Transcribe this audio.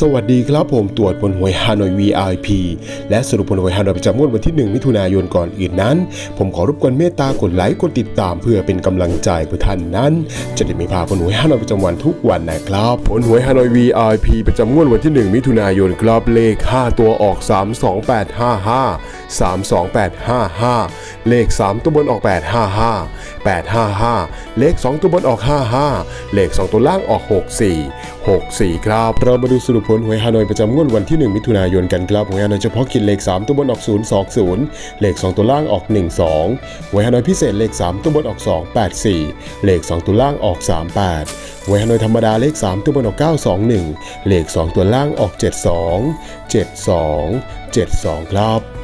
สวัสดีครับผมตรวจผลหวยฮานอย VIP และสรุปผลหวยฮานอยประจำงวดวันที่ 1 มิถุนายนก่อนอื่นนั้น ผมขอรบกวนเมตตากดไลค์กดติดตามเพื่อเป็นกำลังใจเพื่อท่านนั้น จะได้ไม่พลาดผลหวยฮานอยประจำวันทุกวันนะครับผลหวยฮานอย VIP ประจำงวดวันที่ 1 มิถุนายนครับเลข 5 ตัวออก 32855 32855 เลข 3 ตัวบนออก 855 855 เลข 2 ตัวบนออก 55 เลข 2 ตัวล่างออก 64 64 ครับเรามาดูสรุปผลหวยฮานอยประจำงวดวันที่ 1 มิถุนายนกันครับหวยฮานอยเฉพาะกินเลข 3 ตัวบนออก 020 เลข 2 ตัวล่างออก 12หวยฮานอยพิเศษเลข 3 ตัวบนออก 284 เลข 2 ตัวล่างออก 38หวยฮานอยธรรมดาเลข 3 ตัวบนออก 921 เลข 2 ตัวล่างออก 72 72 72 ครับ